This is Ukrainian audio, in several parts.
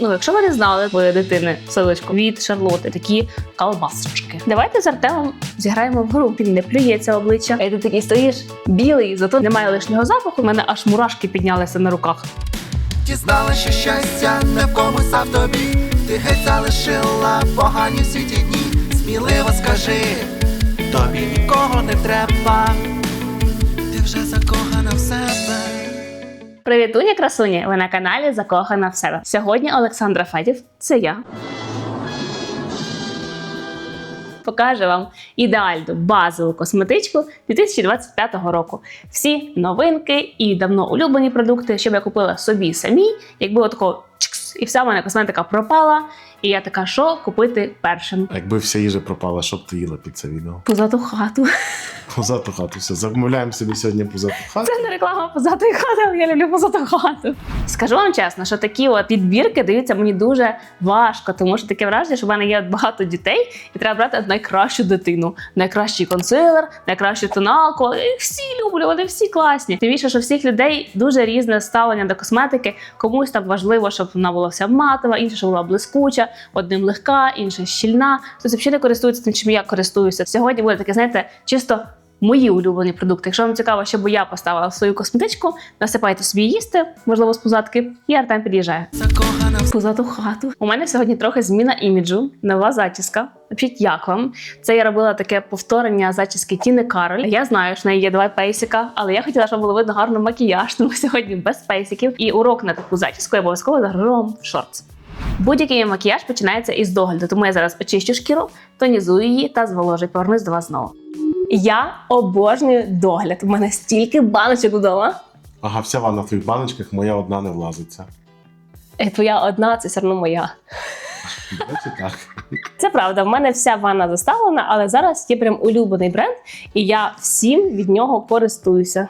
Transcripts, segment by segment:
Ну, якщо ви не знали ви дитини в від Шарлоти, такі колбасочки. Давайте з Артемом зіграємо в гру. Він не плюється обличчя. А ти такий стоїш білий, зато немає лишнього запаху. У мене аж мурашки піднялися на руках. Дізнала, що щастя не в комусь, а в тобі. Ти геть залишила погані всі ті дні. Сміливо скажи, тобі нікого не треба. Ти вже себе. Привітуні, красуні! Ви на каналі Закохана в себе. Сьогодні Олександра Федів, це я. Покаже вам ідеальну базову косметичку 2025 року. Всі новинки і давно улюблені продукти, щоб я купила собі самі, якби отако і вся в мене косметика пропала. І я така, що купити першим? А Якби вся їжа пропала, що б ти їла під це відео? Позату хату. Позату хату. Все, замовляємо собі сьогодні позату хату. Це не реклама позатої хати, але я люблю позату хату. Скажу вам чесно, що такі от підбірки даються мені дуже важко, тому що таке враження, що в мене є багато дітей, і треба брати найкращу дитину, найкращий консилер, найкращу тоналку. Їх всі люблю, вони всі класні. Тим більше, що всіх людей дуже різне ставлення до косметики. Комусь там важливо, щоб вона була вся матова, інша, що була блискуча, одним легка, інша щільна. Тобто, взагалі не користується тим, чим я користуюся. Сьогодні буде таке, знаєте, чисто мої улюблені продукти. Якщо вам цікаво, що би я поставила свою косметичку, насипайте собі їсти, можливо, з позадки, і Артем під'їжджає. Позаду хату. У мене сьогодні трохи зміна іміджу, нова зачіска. Взагалі, як вам? Це я робила таке повторення зачіски Тіни Кароль. Я знаю, що в неї є два пейсика, але я хотіла, щоб було видно гарно макіяж, тому сьогодні без пейсиків. І урок на таку зачіску я обов'язково загружу вам в шортс. Будь-який макіяж починається із догляду, тому я зараз очищу шкіру, тонізую її та зволожую. Повернусь до вас знову. Я обожнюю догляд. У мене стільки баночок вдома. Ага, вся ванна в твоїх баночках, моя одна не влазиться. Е, Твоя одна, це все одно моя. Давайте так. Це правда, в мене вся ванна заставлена, але зараз є прям улюблений бренд, і я всім від нього користуюся.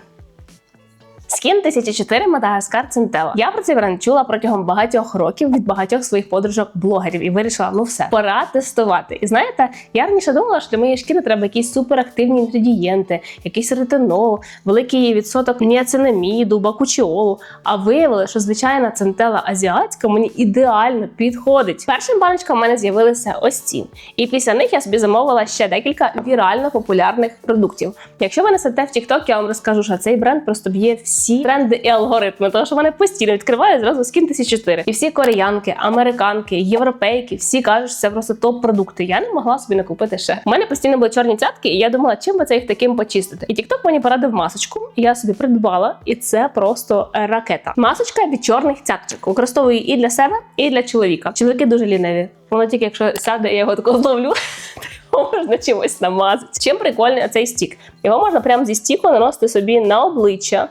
Skin 1004 Madagascar Centella. Я про цей бренд чула протягом багатьох років від багатьох своїх подружок блогерів і вирішила, ну все, пора тестувати. І знаєте, я раніше думала, що для моєї шкіри треба якісь суперактивні інгредієнти, якийсь ретинол, великий відсоток ніацинаміду, бакучіолу. А виявилося, що звичайна центела азіатська мені ідеально підходить. Першим баночком в мене з'явилися ось ці. І після них я собі замовила ще декілька вірально популярних продуктів. Якщо ви несете в TikTok, я вам розкажу, що цей бренд просто б'є тренди і алгоритми, тому що вони постійно відкривають зразу скін 1004. І всі кореянки, американки, європейки, всі кажуть, що це просто топ-продукти. Я не могла собі не купити ще. У мене постійно були чорні цятки, і я думала, чим би це їх таким почистити. І TikTok мені порадив масочку. і Я собі придбала, і це просто ракета. Масочка від чорних цяточок. Використовую і для себе, і для чоловіка. Чоловіки дуже ліниві. Воно тільки якщо сяде, я його тако зловлю. Можна чимось намазати. Чим прикольний цей стік? Його можна прямо зі стіку наносити собі на обличчя,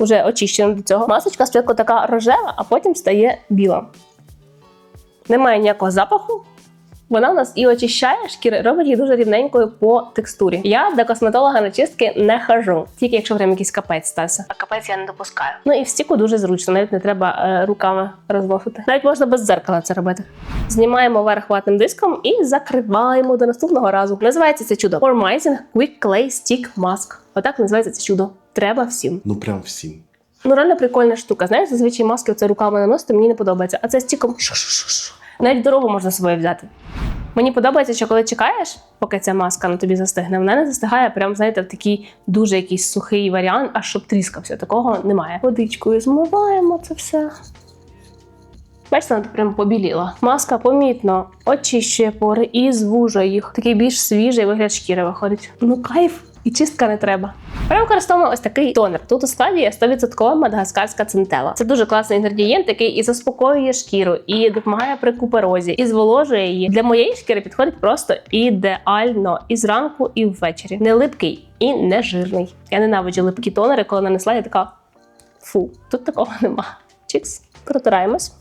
уже очищено до цього. Масочка спочатку така рожева, а потім стає біла. Немає ніякого запаху. Вона у нас і очищає шкіри, робить її дуже рівненькою по текстурі. Я до косметолога на чистки не хожу, тільки якщо прям якийсь капець стався. А капець я не допускаю. Ну і в стіку дуже зручно, навіть не треба е, руками розвозити. Навіть можна без дзеркала це робити. Знімаємо верх ватним диском і закриваємо до наступного разу. Називається це чудо Formizing Quick Clay Stick Mask. Отак називається це чудо. Треба всім. Ну прям всім. Ну, реально прикольна штука. Знаєш, зазвичай маски це руками наносити, мені не подобається. А це стіком навіть дорогу можна з собою взяти. Мені подобається, що коли чекаєш, поки ця маска на тобі застигне, вона не застигає прям, знаєте, в такий дуже якийсь сухий варіант, аж щоб тріскався. Такого немає. Водичкою змиваємо це все. Бачите, вона прям побіліла. Маска помітно очищує пори і звужує їх. Такий більш свіжий вигляд шкіри виходить. Ну кайф. І чистка не треба. Ми використовуємо ось такий тонер. Тут у складі є 100% мадагаскарська центела. Це дуже класний інгредієнт, який і заспокоює шкіру, і допомагає при куперозі, і зволожує її. Для моєї шкіри підходить просто ідеально і зранку, і ввечері. Не липкий і не жирний. Я ненавиджу липкі тонери, коли нанесла, я така фу, тут такого нема. Чікс, протираємось.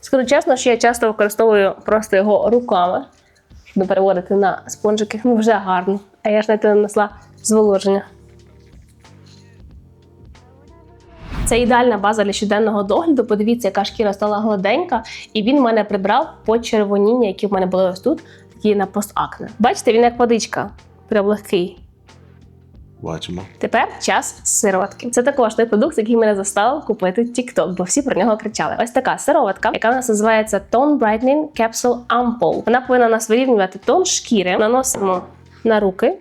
Скажу чесно, що я часто використовую просто його руками, щоб переводити на спонжики. Ну, вже гарно. А я ж навіть не нанесла зволоження. Це ідеальна база для щоденного догляду. Подивіться, яка шкіра стала гладенька, і він в мене прибрав почервоніння, які в мене були ось тут, такі на постакне. Бачите, він як водичка, прям легкий. Бачимо. Тепер час сироватки. Це також той продукт, який мене заставив купити TikTok, бо всі про нього кричали. Ось така сироватка, яка у нас називається Tone Brightening Capsule Ampoule. Вона повинна нас вирівнювати тон шкіри. Наносимо на руки.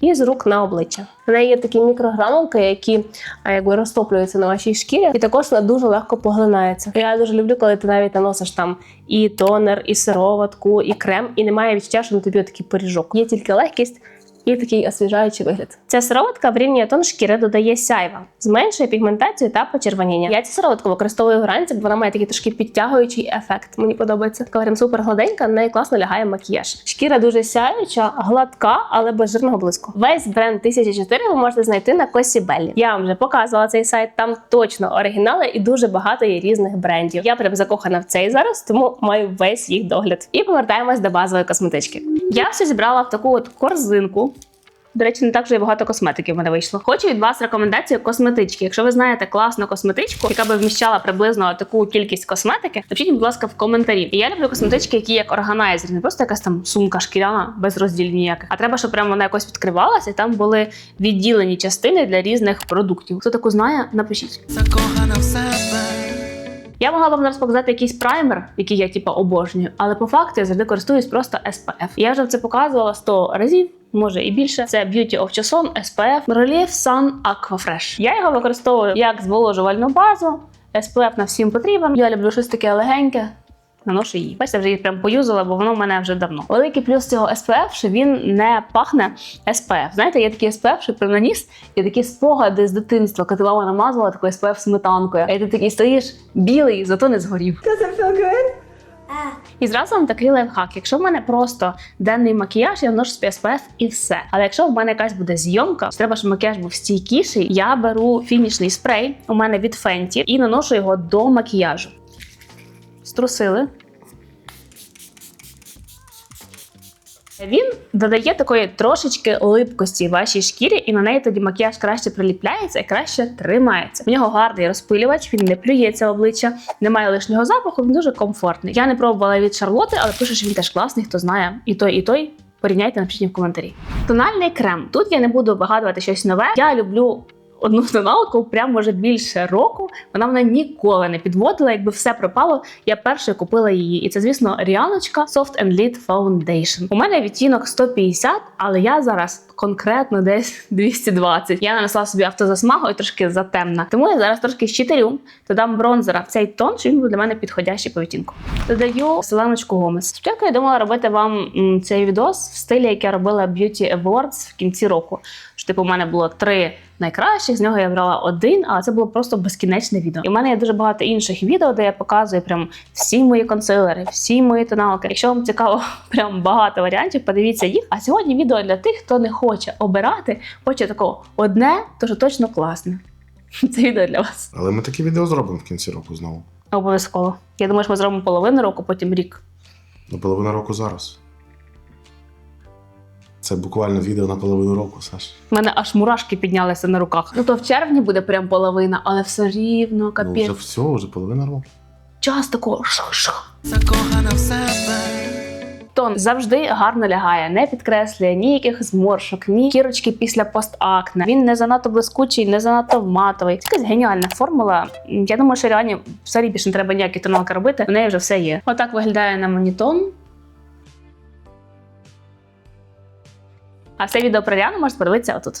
І з рук на обличчя. В неї є такі мікрогранулки, які а, якби розтоплюються на вашій шкірі, і також вона дуже легко поглинається. Я дуже люблю, коли ти навіть наносиш там і тонер, і сироватку, і крем, і немає відчуття, що на тобі такий пиріжок. Є тільки легкість і такий освіжаючий вигляд. Ця сироватка врівнює тон шкіри, додає сяйва, зменшує пігментацію та почервоніння. Я цю сироватку використовую вранці, бо вона має такий трошки підтягуючий ефект. Мені подобається. Така супер гладенька, на неї класно лягає макіяж. Шкіра дуже сяюча, гладка, але без жирного блиску. Весь бренд 1004 ви можете знайти на Косі Беллі. Я вам вже показувала цей сайт. Там точно оригінали і дуже багато є різних брендів. Я прям закохана в цей зараз, тому маю весь їх догляд. І повертаємось до базової косметички. Я все зібрала в таку от корзинку. До речі, не так вже і багато косметики в мене вийшло. Хочу від вас рекомендацію косметички. Якщо ви знаєте класну косметичку, яка би вміщала приблизно таку кількість косметики, напишіть, будь ласка, в коментарі. І я люблю косметички, які як органайзер, не просто якась там сумка шкіряна без розділів ніяких. А треба, щоб прямо вона якось відкривалася, і там були відділені частини для різних продуктів. Хто таку знає, напишіть. Закохана в себе. Я могла вам зараз показати якийсь праймер, який я типу, обожнюю, але по факту я завжди користуюсь просто SPF. Я вже це показувала 100 разів. Може і більше. Це Beauty of Joseon SPF Relief Sun Aqua Fresh. Я його використовую як зволожувальну базу. SPF на всім потрібен. Я люблю щось таке легеньке. Наношу її. Бачите, вже її прям поюзала, бо воно в мене вже давно. Великий плюс цього SPF, що він не пахне SPF. Знаєте, є такий SPF, що прям наніс, і такі спогади з дитинства, коли мама намазала такою SPF сметанкою. І ти такий стоїш білий, зато не згорів. І зразу вам такий лайфхак. Якщо в мене просто денний макіяж, я вношу собі SPF і все. Але якщо в мене якась буде зйомка, треба, щоб макіяж був стійкіший, я беру фінішний спрей у мене від Fenty і наношу його до макіяжу. Струсили. Він додає такої трошечки липкості вашій шкірі, і на неї тоді макіяж краще приліпляється і краще тримається. В нього гарний розпилювач, він не плюється в обличчя, немає лишнього запаху, він дуже комфортний. Я не пробувала від Шарлоти, але пише, що він теж класний, хто знає і той, і той. Порівняйте, напишіть в коментарі. Тональний крем. Тут я не буду вигадувати щось нове. Я люблю одну тоналку прям може більше року. Вона мене ніколи не підводила. Якби все пропало, я перше купила її. І це, звісно, Ріаночка Soft and Lit Foundation. У мене відтінок 150, але я зараз конкретно десь 220. Я нанесла собі автозасмагу і трошки затемна. Тому я зараз трошки щитарю, додам бронзера в цей тон, що він був для мене підходящий по відтінку. Додаю селеночку Гомес. Спочатку я думала робити вам цей відос в стилі, як я робила Beauty Awards в кінці року. Що типу, у мене було три найкращих, з нього я брала один, але це було просто безкінечне відео. І в мене є дуже багато інших відео, де я показую прям всі мої консилери, всі мої тоналки. Якщо вам цікаво, прям багато варіантів, подивіться їх. А сьогодні відео для тих, хто не хоче обирати, хоче такого одне, то що точно класне. Це відео для вас. Але ми таке відео зробимо в кінці року знову. Обов'язково. Я думаю, що ми зробимо половину року, потім рік. На половину року зараз. Це буквально відео на половину року, Саш. У мене аж мурашки піднялися на руках. Ну то в червні буде прям половина, але все рівно, Ну, капець. вже все, вже половина року. Час такого. Закохана в себе. Тон завжди гарно лягає, не підкреслює ніяких зморшок, ні кірочки після постакне. Він не занадто блискучий, не занадто матовий. Це якась геніальна формула. Я думаю, що реально взагалі більше не треба ніякі тоналки робити. В неї вже все є. Отак виглядає на мені тон. А все відео про Ріану можете подивитися отут.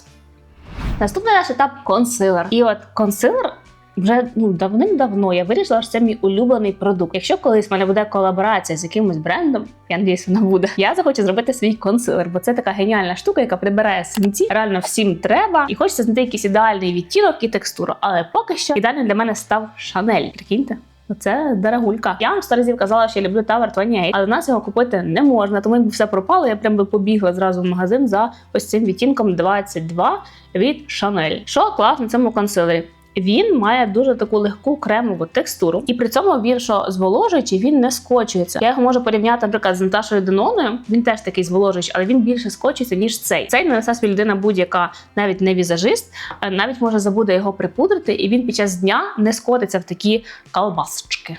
Наступний наш етап консилер. І от консилер вже ну давним-давно я вирішила, що це мій улюблений продукт. Якщо колись в мене буде колаборація з якимось брендом, я надіюсь, вона буде. Я захочу зробити свій консилер, бо це така геніальна штука, яка прибирає синці. Реально всім треба, і хочеться знайти якийсь ідеальний відтінок і текстуру. Але поки що ідеальним для мене став Шанель. Прикиньте. Оце дорогулька. Я вам сто разів казала, що я люблю Tower 28, але в нас його купити не можна. Тому якби все пропало, я прям би побігла зразу в магазин за ось цим відтінком 22 від Chanel. Що класно цьому консилері? Він має дуже таку легку кремову текстуру, і при цьому він що зволожуючий, він не скочується. Я його можу порівняти, наприклад, з Наташою Деноною. Він теж такий зволожуючий, але він більше скочується, ніж цей. Цей нанесе собі людина будь-яка, навіть не візажист, е, навіть може забуде його припудрити, і він під час дня не скотиться в такі колбасочки.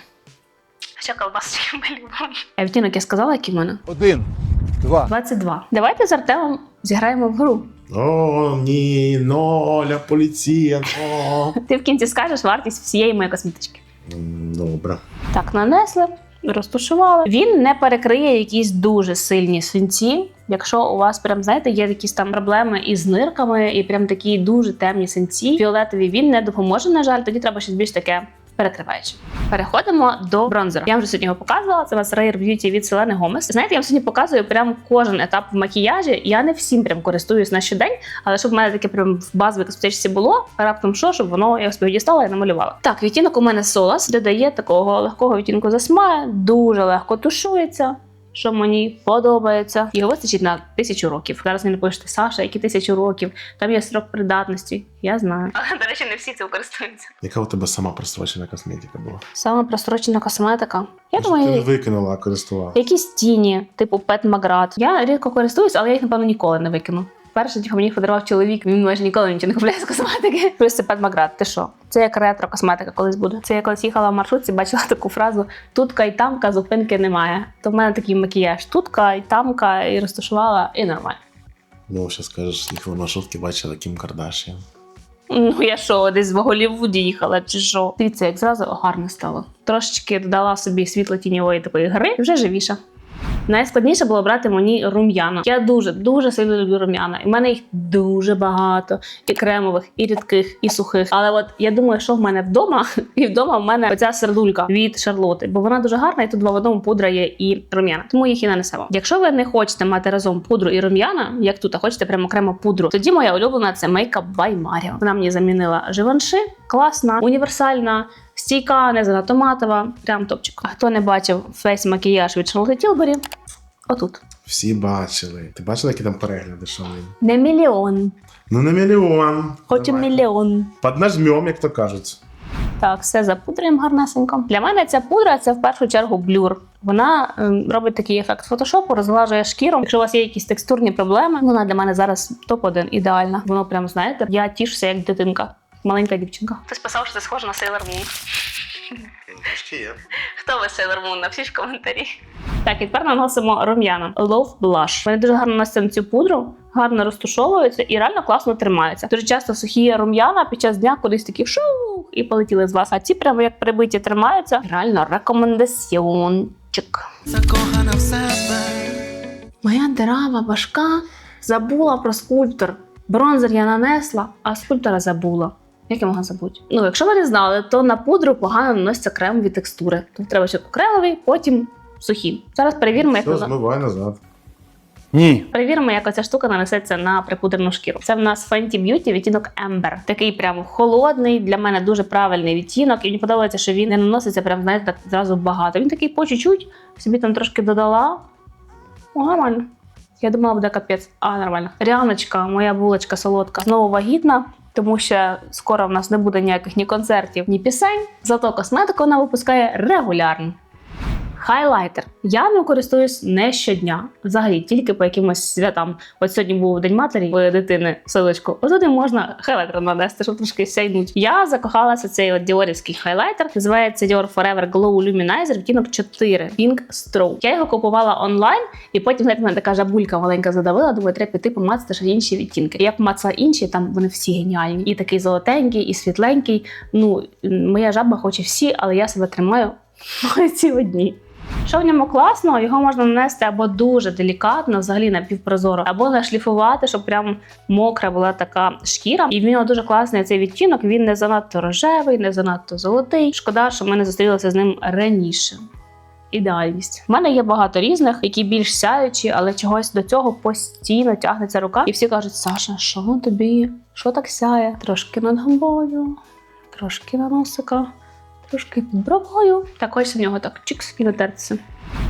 Що колбасочки ми любимо? А відтінок я сказала, який в мене? Один, два. 22. Давайте з Артемом зіграємо в гру. О, ні, Ноля, поліція, но. Ти в кінці скажеш вартість всієї моєї косметички. М, Добре. Так, нанесли, розтушували. Він не перекриє якісь дуже сильні синці. Якщо у вас прям знаєте, є якісь там проблеми із нирками і прям такі дуже темні синці, фіолетові він не допоможе. На жаль, тоді треба щось більш таке. Перекриваючи. Переходимо до бронзера. Я вже сьогодні його показувала. Це у вас Rare Beauty від Селени Гомес. Знаєте, я вам сьогодні показую прям кожен етап в макіяжі. Я не всім прям користуюсь на щодень, але щоб в мене таке прям в базовій косметичці було, раптом що, щоб воно я собі дістала і намалювала. Так, відтінок у мене Солас додає такого легкого відтінку засмаю, дуже легко тушується. Що мені подобається, його вистачить на тисячу років. Зараз мені напишете, Саша, які тисячу років, там є срок придатності. Я знаю. Але, до речі, не всі цим користуються. Яка у тебе сама прострочена косметика була? Саме прострочена косметика. Я Може, ти не викинула, а користувала. якісь тіні, типу Пет Маград. Я рідко користуюсь, але я їх, напевно, ніколи не викину. Перше, тільки мені подарував чоловік, він майже ніколи нічого не купляє з косметики. Плюс це Маград. Ти що? Це як ретро косметика колись буде. Це я колись їхала в маршрутці, бачила таку фразу: тутка і тамка, зупинки немає. То в мене такий макіяж. Тутка і тамка, і розташувала, і нормально. Ну, ще скажеш, їхала на шутки, бачила Кім Кардашіан. Ну я що, десь в Голлівуді їхала, чи що? Дивіться, як зразу гарно стало. Трошечки додала собі світло тіньової такої гри, і вже живіше. Найскладніше було брати мені рум'яна. Я дуже дуже сильно люблю рум'яна. І в мене їх дуже багато, і кремових, і рідких, і сухих. Але от я думаю, що в мене вдома, і вдома в мене оця сердулька від Шарлоти, бо вона дуже гарна, і тут два в одному пудра є і рум'яна. Тому їх і нанесемо. Якщо ви не хочете мати разом пудру і рум'яна, як тут, а хочете прямо окремо пудру, тоді моя улюблена це Makeup by. Вона мені замінила живанши, класна, універсальна. Стійка, не занадто матова, прям топчик. А хто не бачив весь макіяж від Charlotte Tilbury, отут. Всі бачили. Ти бачила, які там перегляди, що вони? Не мільйон, Ну, не мільйон. хоч і Давай. мільйон. Поднажмем, як то кажуть. Так, все запудрюємо гарнесенько. Для мене ця пудра це в першу чергу блюр. Вона ем, робить такий ефект фотошопу, розглажує шкіру. Якщо у вас є якісь текстурні проблеми, вона для мене зараз топ-1 ідеальна. Воно прям знаєте, я тішуся як дитинка, маленька дівчинка. Хтось писав, що це схоже на Sailor Moon. Хто ви Sailor Moon? Напишіть в коментарі. Так, і тепер наносимо рум'яна. Love Blush. Вони дуже гарно носять цю пудру, гарно розтушовуються і реально класно тримаються. Дуже часто сухі рум'яна під час дня кудись такі шух і полетіли з вас. А ці прямо як прибиті тримаються. Реально рекомендаціончик. Закохана в себе. Моя дирава башка забула про скульптор. Бронзер я нанесла, а скульптора забула. Як я могла забути? Ну, якщо ви не знали, то на пудру погано наносяться кремові текстури. Тобто треба спочатку кремові, потім сухі. Зараз перевіримо, як Все, вона- змивай назад. Ні. Перевіримо, як оця штука нанесеться на припудрену шкіру. Це в нас Fenty Beauty відтінок Ember. Такий прям холодний, для мене дуже правильний відтінок. І мені подобається, що він не наноситься прям, знаєте, так зразу багато. Він такий по чуть-чуть, собі там трошки додала. О, нормально. Я думала, буде капець. А, нормально. Ряночка, моя булочка солодка, знову вагітна. Тому що скоро в нас не буде ніяких ні концертів, ні пісень. Зато косметику вона випускає регулярно. Хайлайтер. Я ним користуюсь не щодня, взагалі тільки по якимось святам. От сьогодні був день матері у дитини силочку. Отуди можна хайлайтер нанести, щоб трошки сяйнуть. Я закохалася в цей от діорівський хайлайтер. Називається Dior Forever Glow Luminizer відтінок 4 Pink Stroke. Я його купувала онлайн, і потім знаєте, мене така жабулька маленька задавила. Думаю, треба піти помацати ще інші відтінки. Я помацала інші, там вони всі геніальні. І такий золотенький, і світленький. Ну, моя жаба хоче всі, але я себе тримаю ці одні. Що в ньому класно, його можна нанести або дуже делікатно, взагалі напівпрозоро, або нашліфувати, щоб прям мокра була така шкіра. І в нього дуже класний цей відтінок. Він не занадто рожевий, не занадто золотий. Шкода, що ми не зустрілися з ним раніше. Ідеальність. У мене є багато різних, які більш сяючі, але чогось до цього постійно тягнеться рука. І всі кажуть: Саша, що тобі? Що так сяє? Трошки над губою, трошки на носика трошки під бровою. Так в нього так чикс і натертися.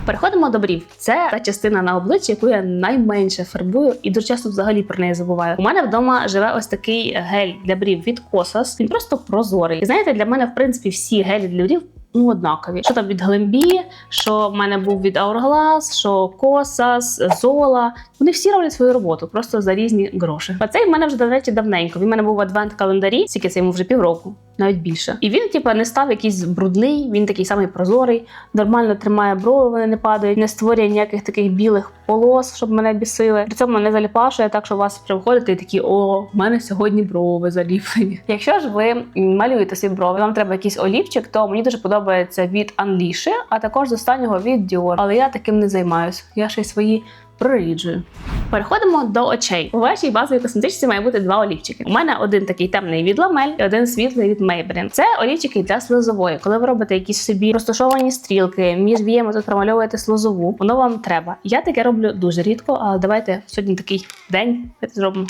Переходимо до брів. Це та частина на обличчі, яку я найменше фарбую і дуже часто взагалі про неї забуваю. У мене вдома живе ось такий гель для брів від Kosas. Він просто прозорий. І знаєте, для мене в принципі всі гелі для брів. Ну, однакові. Що там від Глембі, що в мене був від Hourglass, що Kosas, Zola. Вони всі роблять свою роботу, просто за різні гроші. А цей в мене вже, до речі, давненько. Він в мене був в адвент календарі, скільки це йому вже півроку. Навіть більше. І він, типу, не став якийсь брудний, він такий самий прозорий, нормально тримає брови, вони не падають, не створює ніяких таких білих полос, щоб мене бісили. При цьому не заліпашує, так що у вас приходите і такі, о, в мене сьогодні брови заліплені. Якщо ж ви малюєте свої брови, вам треба якийсь олівчик, то мені дуже подобається від Unleash, а також з останнього від Dior. Але я таким не займаюсь. Я ще й свої проріджую. Переходимо до очей. У вашій базовій косметичці має бути два олівчики. У мене один такий темний від Ламель і один світлий від Maybelline. Це олівчики для сльозової. Коли ви робите якісь собі розташовані стрілки, між віями тут промальовуєте сльозову, воно вам треба. Я таке роблю дуже рідко, але давайте сьогодні такий день давайте зробимо.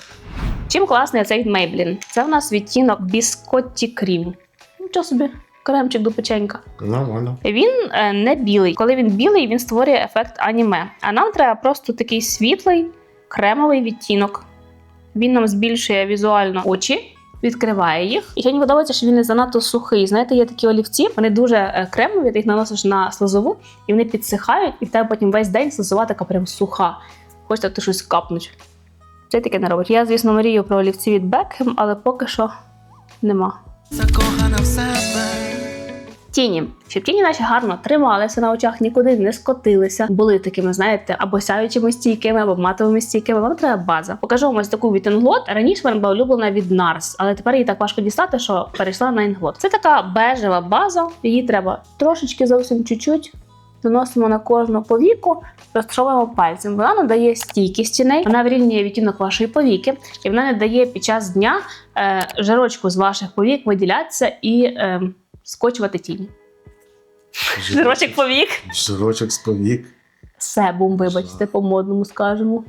Чим класний цей від Maybelline? Це в нас відтінок Biscotti Cream. Нічого собі, кремчик до печенька. Нормально. Він е, не білий. Коли він білий, він створює ефект аніме. А нам треба просто такий світлий кремовий відтінок. Він нам збільшує візуально очі. Відкриває їх. І мені подобається, що він не занадто сухий. Знаєте, є такі олівці, вони дуже е, кремові, ти їх наносиш на слезову, і вони підсихають, і в тебе потім весь день слезова така прям суха. Хочеться ти щось капнуть. Це таке не робить. Я, звісно, мрію про олівці від Beckham, але поки що нема. Закохана в себе. Тіні, щоб тіні наші гарно трималися на очах, нікуди не скотилися, були такими, знаєте, або сяючими стійкими, або матовими стійкими. Вам треба база. Покажу вам ось таку від Inglot. Раніше вона була улюблена від NARS, але тепер її так важко дістати, що перейшла на Inglot. Це така бежева база. Її треба трошечки зовсім чуть-чуть. Наносимо на кожну повіку, розташовуємо пальцем. Вона надає стійкість тіней, вона вирівнює відтінок вашої повіки, і вона не дає під час дня е, жирочку з ваших повік виділятися і е, скочувати тіні. Жирочок повік. Жирочок з повік. Себум, вибачте, по-модному скажемо.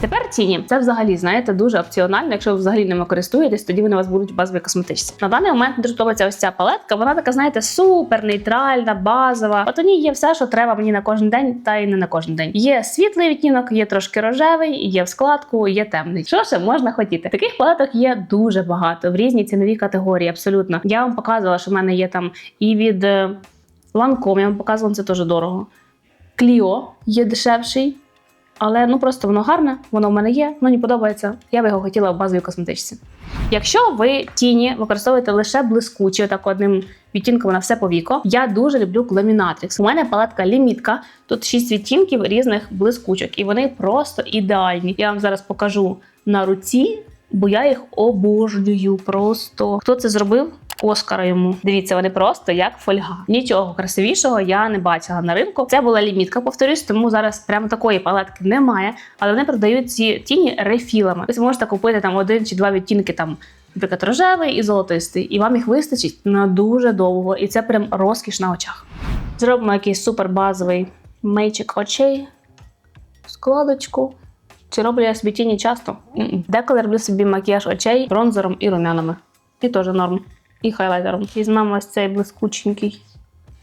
Тепер тіні. Це взагалі, знаєте, дуже опціонально. Якщо ви взагалі ними користуєтесь, тоді вони у вас будуть в базовій косметичці. На даний момент дуже ось ця палетка. Вона така, знаєте, супер нейтральна, базова. От у ній є все, що треба мені на кожен день, та й не на кожен день. Є світлий відтінок, є трошки рожевий, є в складку, є темний. Що ще можна хотіти? Таких палеток є дуже багато в різній ціновій категорії. Абсолютно. Я вам показувала, що в мене є там і від е, Lancome, я вам показувала, це теж дорого. Кліо є дешевший, але ну просто воно гарне, воно в мене є, воно мені подобається. Я би його хотіла в базовій косметичці. Якщо ви тіні використовуєте лише блискучі, так одним відтінком на все повіко, я дуже люблю Glaminatrix. У мене палетка лімітка. Тут 6 відтінків різних блискучок, і вони просто ідеальні. Я вам зараз покажу на руці, бо я їх обожнюю. Просто хто це зробив? Оскара йому. Дивіться, вони просто як фольга. Нічого красивішого я не бачила на ринку. Це була лімітка, повторюсь, тому зараз прямо такої палетки немає. Але вони продають ці тіні рефілами. Ви можете купити там один чи два відтінки, там, наприклад, рожевий і золотистий, і вам їх вистачить на дуже довго. І це прям розкіш на очах. Зробимо якийсь супер базовий мейчик очей, складочку. Чи роблю я собі тіні часто? М-м. Деколи роблю собі макіяж очей бронзером і румянами. І теж норм. І хайлайтером. Візьмемо ось цей блискученький.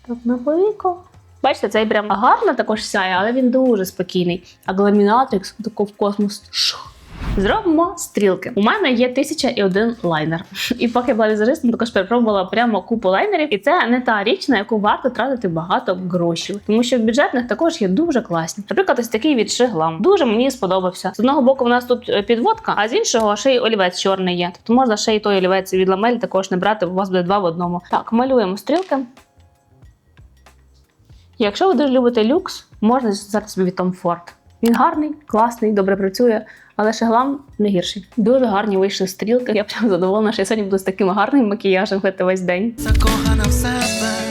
Так, на повіко. Бачите, цей прям гарно також сяє, але він дуже спокійний. А гламінатрикс тако в космос. Шух. Зробимо стрілки. У мене є тисяча і один лайнер. І поки я була візажистом, також перепробувала прямо купу лайнерів. І це не та річ, на яку варто тратити багато грошей. Тому що в бюджетних також є дуже класні. Наприклад, ось такий від Шиглам. Дуже мені сподобався. З одного боку, у нас тут е, підводка, а з іншого ще й олівець чорний є. Тобто можна ще й той олівець від ламель також не брати, у вас буде два в одному. Так, малюємо стрілки. Якщо ви дуже любите люкс, можна взяти собі від Tom Ford. Він гарний, класний, добре працює, але шеглам не гірший. Дуже гарні вийшли стрілки. Я прям задоволена, що я сьогодні буду з таким гарним макіяжем ходити весь день. Закохана в себе.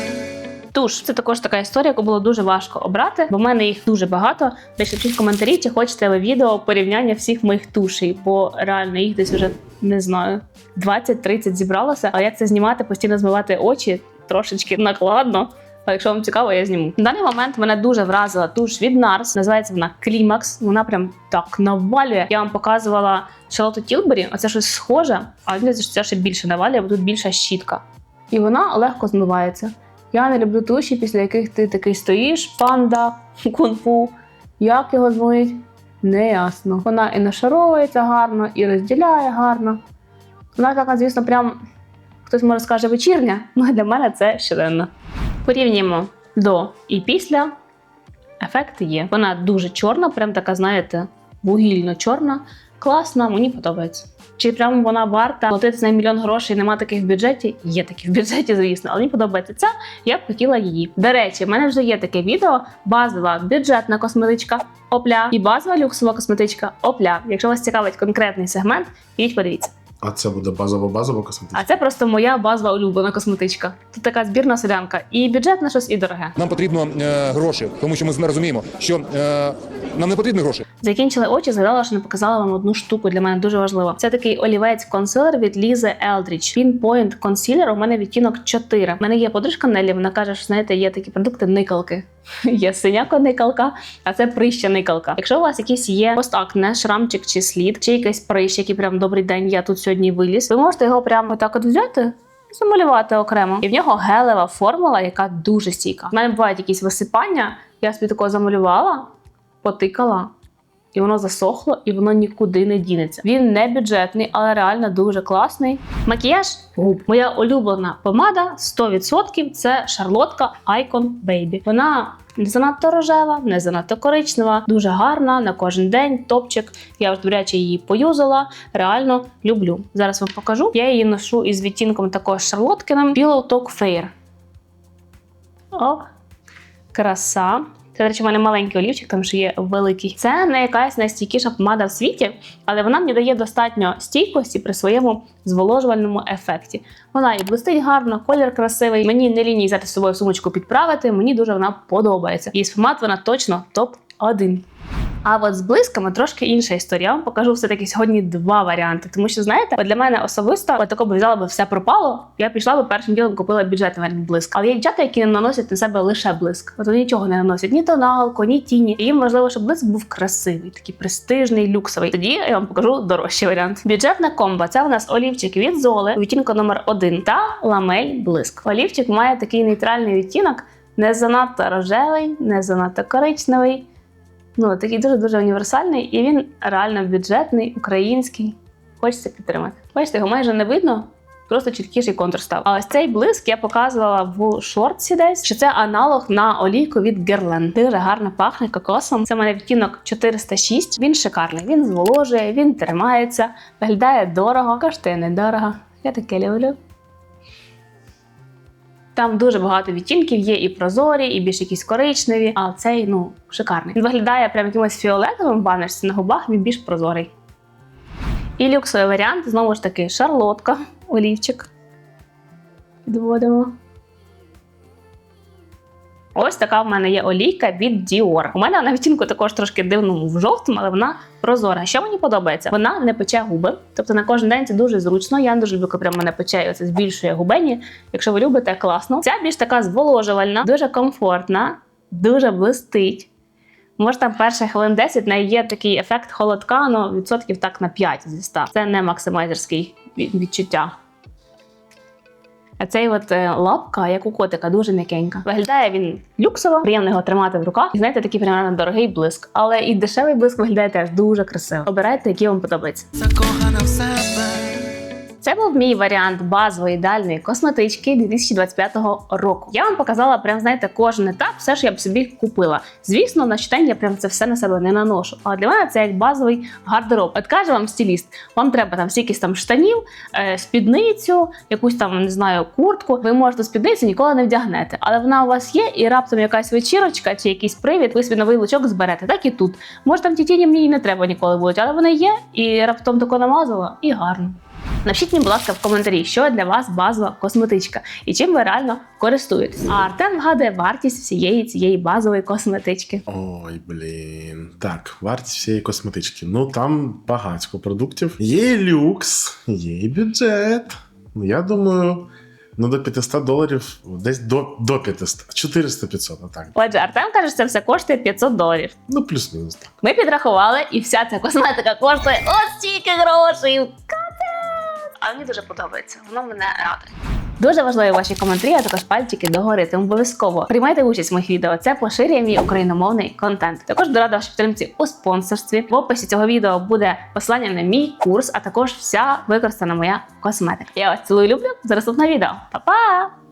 Туш це також така історія, яку було дуже важко обрати, бо в мене їх дуже багато. Пишіть в коментарі, чи хочете ви відео порівняння всіх моїх тушей, бо реально їх десь вже не знаю 20-30 зібралося. Але як це знімати, постійно змивати очі трошечки накладно. Але якщо вам цікаво, я зніму. На даний момент мене дуже вразила туш від NARS. Називається вона Клімакс. Вона прям так навалює. Я вам показувала Шарлоту Тілбері, оце щось схоже, а здається, що це ще більше навалює, бо тут більша щітка. І вона легко змивається. Я не люблю туші, після яких ти такий стоїш, панда, кунг-фу. Як його змить? Неясно. Вона і нашаровується гарно, і розділяє гарно. Вона така, звісно, прям хтось може скаже вечірня, але для мене це щоденна. Порівнюємо до і після. Ефект є. Вона дуже чорна, прям така, знаєте, вугільно чорна. Класна, мені подобається. Чи прямо вона варта платити за мільйон грошей? Нема таких в бюджеті? Є такі в бюджеті, звісно, але мені подобається ця. Я б хотіла її. До речі, в мене вже є таке відео: базова бюджетна косметичка опля і базова люксова косметичка опля. Якщо вас цікавить конкретний сегмент, ідіть подивіться. А це буде базова-базова косметичка. А це просто моя базова улюблена косметичка. Тут така збірна селянка. І бюджетна щось, і дороге. Нам потрібно е, гроші, тому що ми ми розуміємо, що е, нам не потрібні гроші. Закінчили очі, згадала, що не показала вам одну штуку для мене дуже важливо. Це такий олівець консилер від Лізи Елдріч. Pinpoint консилер у мене відтінок 4. У мене є подружка Нелі, вона каже, що знаєте, є такі продукти никалки. Є синяка никалка, а це прища никалка. Якщо у вас якийсь є постакне, шрамчик чи слід, чи якийсь прищ, який прям добрий день, я тут сьогодні виліз, ви можете його прямо так от взяти. Замалювати окремо, і в нього гелева формула, яка дуже стійка. У мене бувають якісь висипання. Я собі такого замалювала, потикала, і воно засохло, і воно нікуди не дінеться. Він не бюджетний, але реально дуже класний. Макіяж губ. Моя улюблена помада 100% це шарлотка Icon Baby. Вона не занадто рожева, не занадто коричнева, дуже гарна на кожен день. Топчик. Я вже добряче її поюзала. Реально люблю. Зараз вам покажу. Я її ношу із відтінком також шарлоткиним Pillow Talk Fair. О, краса. Це, речі, в мене маленький олівчик, там ще є великий. Це не якась найстійкіша помада в світі, але вона мені дає достатньо стійкості при своєму зволожувальному ефекті. Вона і блистить гарно, колір красивий. Мені не лінії взяти з собою сумочку підправити. Мені дуже вона подобається. З помад вона точно топ 1 а от з блисками трошки інша історія. Я вам покажу все-таки сьогодні два варіанти. Тому що, знаєте, для мене особисто, от тако взяла би все пропало. Я пішла би першим ділом купила бюджетний варіант блиск. Але є дівчата, які не наносять на себе лише блиск. От вони нічого не наносять, ні тоналку, ні тіні. І їм важливо, щоб блиск був красивий, такий престижний, люксовий. Тоді я вам покажу дорожчий варіант. Бюджетна комба це у нас олівчик від Золи, відтінку номер 1 та ламель блиск. Олівчик має такий нейтральний відтінок, не занадто рожевий, не занадто коричневий. Ну, такий дуже-дуже універсальний, і він реально бюджетний, український. Хочеться підтримати. Бачите, його майже не видно, просто чіткіший контур став. А ось цей блиск я показувала в шортсі десь, що це аналог на олійку від Guerlain. Дуже гарно пахне кокосом. Це в мене відтінок 406. Він шикарний. Він зволожує, він тримається, виглядає дорого, коштує недорого. Я таке люблю. Там дуже багато відтінків, є і прозорі, і більш якісь коричневі, а цей ну шикарний. Він виглядає прям якимось фіолетовим банерці на губах, він більш прозорий. І люксовий варіант знову ж таки шарлотка, олівчик. Підводимо. Ось така в мене є олійка від Dior. У мене на відтінку також трошки дивному в жовтому, але вона прозора. Що мені подобається? Вона не пече губи. Тобто на кожен день це дуже зручно. Я дуже люблю, коли прямо мене пече і оце збільшує губені. Якщо ви любите, класно. Ця більш така зволожувальна, дуже комфортна, дуже блистить. Може, там перших хвилин 10 в неї є такий ефект холодка, ну відсотків так на 5 зі 100. Це не максимайзерський відчуття. А цей от е, лапка, як у котика, дуже м'якенька. Виглядає він люксово, приємно його тримати в руках. І знаєте, такий прямо дорогий блиск. Але і дешевий блиск виглядає теж дуже красиво. Обирайте, який вам подобається. закохана в себе. Це був мій варіант базової ідеальної косметички 2025 року. Я вам показала, прям знаєте, кожен етап, все що я б собі купила. Звісно, на щодень я прям це все на себе не наношу. Але для мене це як базовий гардероб. От каже вам стиліст, вам треба там стільки там штанів, е, спідницю, якусь там не знаю, куртку. Ви можете спідницю ніколи не вдягнете, але вона у вас є, і раптом якась вечірочка чи якийсь привід, ви собі новий лучок зберете. Так і тут. Може там ті тіні мені і не треба ніколи будуть, але вони є, і раптом тако намазала, і гарно. Напишіть мені, будь ласка, в коментарі, що для вас базова косметичка і чим ви реально користуєтесь. А Артем вгадує вартість всієї цієї базової косметички. Ой, блін. Так, вартість всієї косметички. Ну там багатько продуктів. Є і люкс, є і бюджет. Ну, я думаю, ну до 500 доларів, десь до, до 500, 400-500, отак. Отже, Артем каже, що це все коштує 500 доларів. Ну, плюс-мінус так. Ми підрахували, і вся ця косметика коштує ось стільки грошей. Але мені дуже подобається. Воно мене радить. Дуже важливі ваші коментарі, а також пальчики догори. Тому обов'язково приймайте участь в моїх відео. Це поширює мій україномовний контент. Також дорада вашій підтримці у спонсорстві. В описі цього відео буде посилання на мій курс, а також вся використана моя косметика. Я вас цілую люблю. Зараз на відео. Па-па!